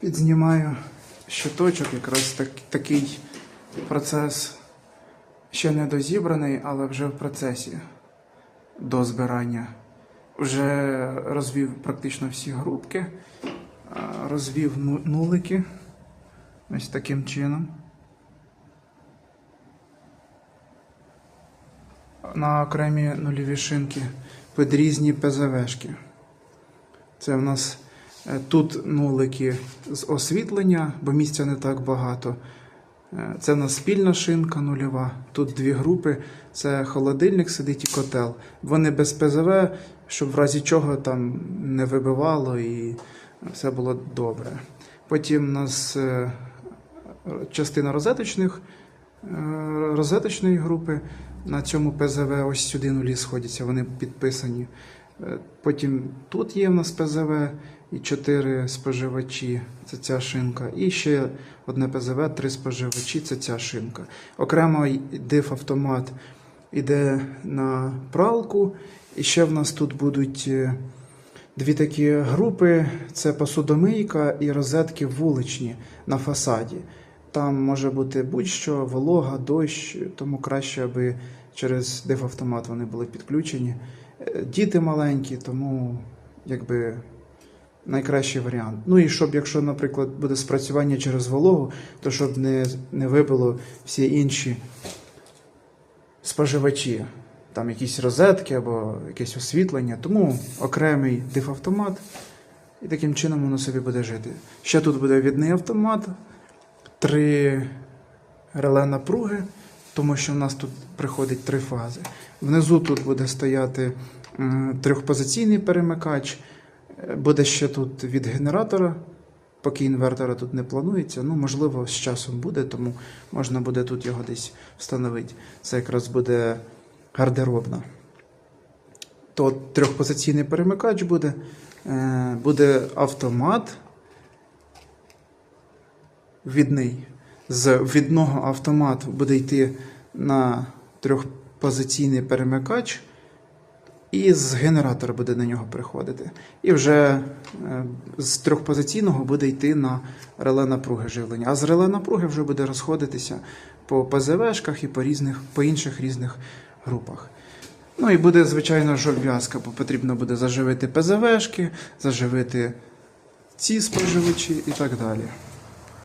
Підзнімаю щиточок, якраз так, такий процес ще не дозібраний, але вже в процесі до збирання. Вже розвів практично всі групки, розвів ну- нулики ось таким чином. На окремі нульові шинки під різні ПЗВшки. Це в нас тут нулики з освітлення, бо місця не так багато. Е, Це в нас спільна шинка нульова. Тут дві групи. Це холодильник сидить і котел. Вони без ПЗВ, щоб в разі чого там не вибивало і все було добре. Потім у нас е, частина розеточних, е, розеточної групи. На цьому ПЗВ ось сюди нулі сходяться, вони підписані. Е, Потім тут є в нас ПЗВ і 4 споживачі, це ця шинка. І ще одне ПЗВ, 3 споживачі, це ця шинка. Окремо диф автомат іде на пралку. І ще в нас тут будуть е, дві такі групи: це посудомийка і розетки вуличні на фасаді. Там може бути будь-що, волога, дощ, тому краще, аби через дифавтомат вони були підключені. Е, Діти маленькі, тому якби найкращий варіант. Ну і щоб, якщо, наприклад, буде спрацювання через вологу, то щоб не, не вибило всі інші споживачі, там якісь розетки або якесь освітлення. Тому окремий дифавтомат, і таким чином воно собі буде жити. Ще тут буде відний автомат, три реле напруги, тому що в нас тут приходить три фази. Внизу тут буде стояти трьохпозиційний перемикач, буде ще тут від генератора. Поки інвертора тут не планується, ну можливо, з часом буде, тому можна буде тут його десь встановити. Це якраз буде гардеробна. То трьохпозиційний перемикач буде, е, буде автомат відний. З відного автомату буде йти на трьохпозиційний перемикач, і з генератора буде на нього приходити. І вже е, з трьохпозиційного буде йти на реле напруги живлення. А з реле напруги вже буде розходитися по ПЗВшках і по, різних, по інших різних групах. Ну і буде, звичайно, ж бо потрібно буде заживити ПЗВшки, заживити ці споживачі і так далі.